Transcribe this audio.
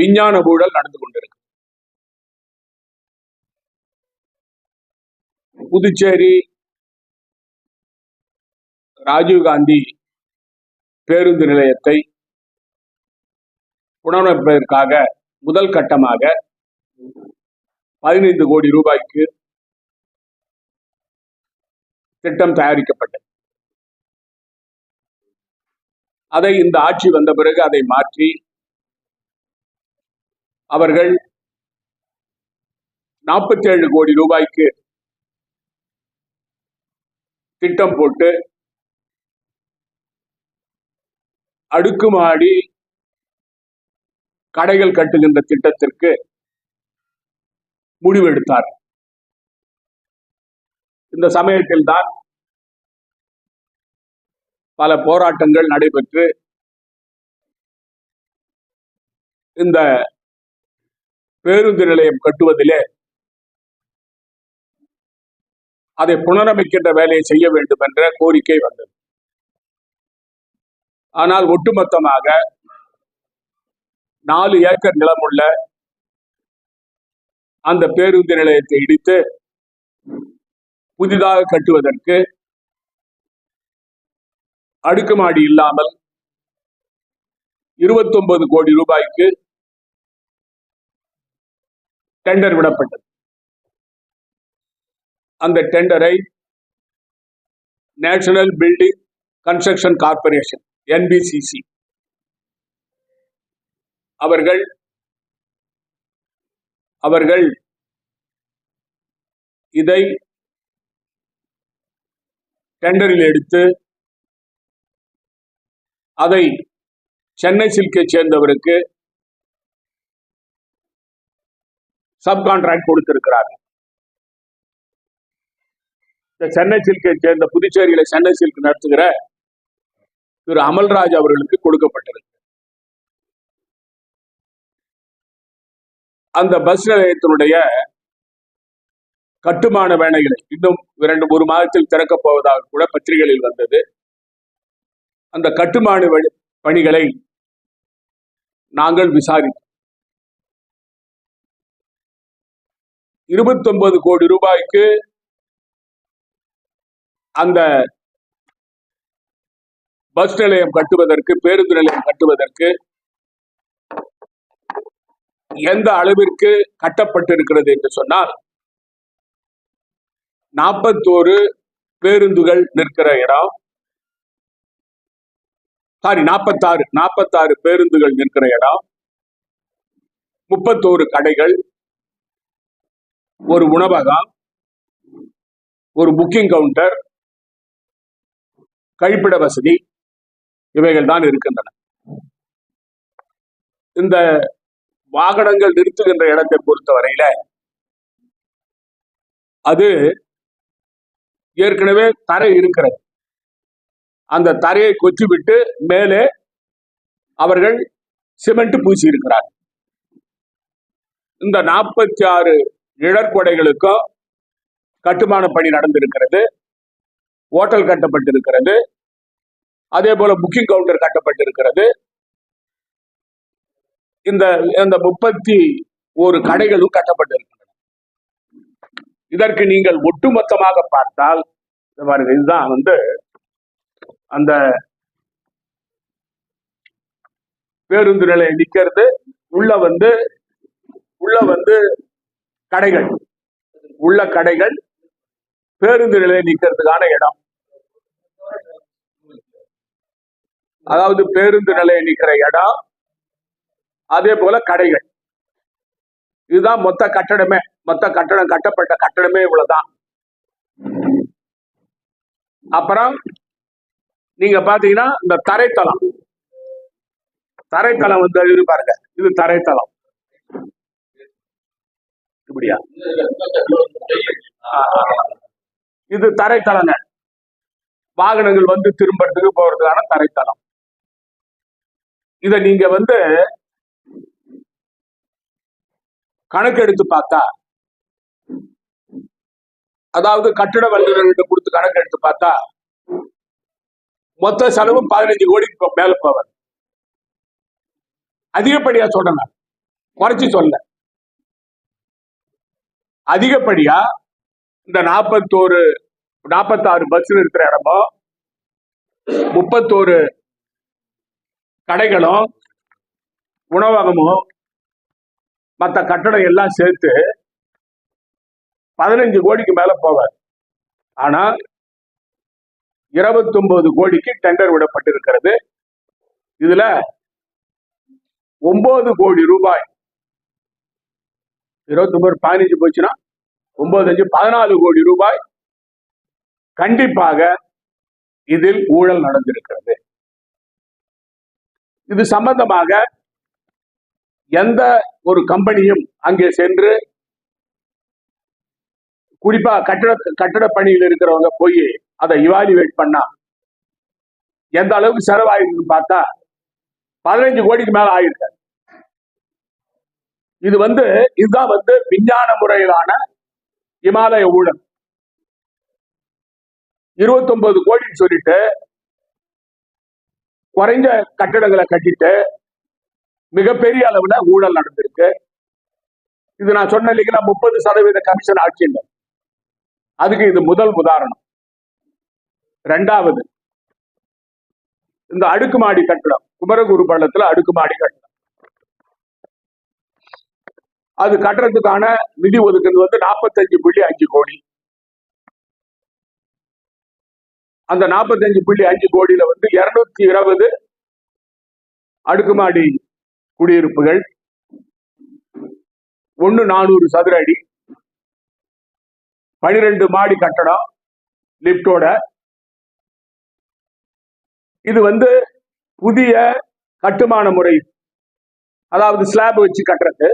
விஞ்ஞான ஊழல் நடந்து கொண்டிருக்கு. புதுச்சேரி ராஜீவ்காந்தி பேருந்து நிலையத்தை புனரமைப்பதற்காக முதல் கட்டமாக பதினைந்து கோடி ரூபாய்க்கு திட்டம் தயாரிக்கப்பட்டது. அதை இந்த ஆட்சி வந்த பிறகு அதை மாற்றி அவர்கள் நாற்பத்தி ஏழு கோடி ரூபாய்க்கு திட்டம் போட்டு அடுக்குமாடி கடைகள் கட்டுகின்ற திட்டத்திற்கு முடிவெடுத்தார். இந்த சமயத்தில் தான் பல போராட்டங்கள் நடைபெற்று இந்த பேருந்து நிலையம் கட்டுவதிலே அதை புனரமைக்கின்ற வேலையை செய்ய வேண்டும் என்ற கோரிக்கை வந்தது. ஆனால் ஒட்டுமொத்தமாக நாலு ஏக்கர் நிலமுள்ள அந்த பேருந்து நிலையத்தை இடித்து புதிதாக கட்டுவதற்கு அடுக்குமாடி இல்லாமல் 29 கோடி ரூபாய்க்கு டெண்டர் விடப்பட்டது. அந்த டெண்டரை national building construction corporation NBCC அவர்கள் அவர்கள் இதை டெண்டரில் எடுத்து அதை சென்னை சில்கை சேர்ந்தவருக்கு சப் கான்ட்ராக்ட் கொடுத்திருக்கிறார்கள். இந்த சென்னை சில்கை சேர்ந்த புதுச்சேரியில சென்னை சில்க் நடத்துகிற திரு அமல்ராஜ் அவர்களுக்கு கொடுக்கப்பட்டிருக்கு அந்த பஸ் நிலையத்தினுடைய கட்டுமான வேலைகளை இன்னும் இரண்டு ஒரு மாதத்தில் திறக்கப் போவதாக கூட பத்திரிகைகளில் வந்தது. அந்த கட்டுமான வழி- பணிகளை நாங்கள் விசாரித்தோம். இருபத்தொன்பது கோடி ரூபாய்க்கு அந்த பஸ் நிலையம் கட்டுவதற்கு பேருந்து நிலையம் கட்டுவதற்கு எந்த அளவிற்கு கட்டப்பட்டிருக்கிறது என்று சொன்னால் நாற்பத்தோரு பேருந்துகள் நிற்கிற இடம் சாரி நாற்பத்தாறு நாற்பத்தாறு பேருந்துகள் நிற்கிற இடம் முப்பத்தோரு கடைகள் ஒரு உணவகம் ஒரு புக்கிங் கவுண்டர் கழிப்பிட வசதி இவைகள் தான் இருக்கின்றன. இந்த வாகனங்கள் நிறுத்துகின்ற இடத்தை பொறுத்தவரையில அது ஏற்கனவே தரை இருக்கிறது. அந்த தரையை கொச்சிவிட்டு மேலே அவர்கள் சிமெண்ட் பூசி இருக்கிறார் இந்த நாற்பத்தி ஆறு நிழற்கொடைகளுக்கும் கட்டுமான பணி நடந்திருக்கிறது. ஹோட்டல் கட்டப்பட்டிருக்கிறது. அதே போல புக்கிங் கவுண்டர் கட்டப்பட்டிருக்கிறது. இந்த இந்த முப்பத்தி ஒரு கடைகளும் கட்டப்பட்டிருக்கிறது. இதற்கு நீங்கள் ஒட்டுமொத்தமாக பார்த்தால் இந்த பாருங்க இதுதான் வந்து அந்த பேருந்து நிலையம் நிக்கிறது. உள்ள வந்து உள்ள வந்து கடைகள். உள்ள கடைகள் பேருந்து நிலையம் நிக்கிறதுக்கான இடம். அதாவது பேருந்து நிலையம் நிக்கிற இடம். அதே போல கடைகள். இதுதான் மொத்த கட்டடமே. மொத்த கட்டடம் கட்டப்பட்ட கட்டடமே இவ்வளவுதான். அப்புறம் நீங்க பாத்தீங்கன்னா இந்த தரைத்தளம். தரைத்தளம் வந்து இது பாருங்க. இது தரைத்தளம். இப்படியா இது தரைத்தளங்க. வாகனங்கள் வந்து திரும்பறதுக்கு போறதுக்கான தரைத்தளம். இத நீங்க வந்து கணக்கெடுத்து பார்த்தா அதாவது கட்டிட வல்லுநர்கிட்ட கொடுத்து கணக்கெடுத்து பார்த்தா மொத்த செலவும் பதினஞ்சு கோடிக்கு மேல போவார் அதிகப்படியா சொல்றேன் குறைச்சு குறைச்சி சொல்ல அதிகப்படியா இந்த நாற்பத்தோரு நாற்பத்தாறு பஸ் இருக்கிற இடமோ முப்பத்தோரு கடைகளும் உணவகமும் மற்ற கட்டடம் எல்லாம் சேர்த்து பதினஞ்சு கோடிக்கு மேல போவார். ஆனா இருபத்தொன்பது கோடிக்கு டெண்டர் விடப்பட்டிருக்கிறது. இதுல ஒன்பது கோடி ரூபாய் இருபத்தொன்பது பதினஞ்சு போச்சுன்னா ஒன்பது அஞ்சு பதினாலு கோடி ரூபாய் கண்டிப்பாக இதில் ஊழல் நடந்திருக்கிறது. இது சம்பந்தமாக எந்த ஒரு கம்பெனியும் அங்கே சென்று குறிப்பா கட்டட கட்டட பணியில் இருக்கிறவங்க போய் அதை இவாலுவேட் பண்ணா எந்த அளவுக்கு செலவாயிருக்குன்னு பார்த்தா பதினஞ்சு கோடிக்கு மேல ஆயிருக்காரு இது வந்து இதுதான் வந்து விஞ்ஞான முறையிலான இமாலய ஊழல். இருபத்தொன்பது கோடின்னு சொல்லிட்டு குறைஞ்ச கட்டடங்களை கட்டிட்டு மிகப்பெரிய அளவுல ஊழல் நடந்திருக்கு. இது நான் சொன்ன இல்லைங்களா முப்பது சதவீத கமிஷன் ஆட்சி இல்லை அதுக்கு இது முதல் உதாரணம். ரெண்டாவது இந்த அடுக்குமாடி கட்டடம் குமரகுரு பள்ளத்துல அடுக்குமாடி கட்டடம். அது கட்டுறதுக்கான நிதி ஒதுக்குறது வந்து நாற்பத்தஞ்சு புள்ளி அஞ்சு கோடி. அந்த நாற்பத்தஞ்சு புள்ளி அஞ்சு கோடியில வந்து இருநூத்தி இருபது அடுக்குமாடி குடியிருப்புகள் ஒன்னு நானூறு சதுர அடி பனிரெண்டு மாடி கட்டடம் லிப்டோட. இது வந்து புதிய கட்டுமான முறை அதாவது ஸ்லாப் வச்சு கட்டுறது.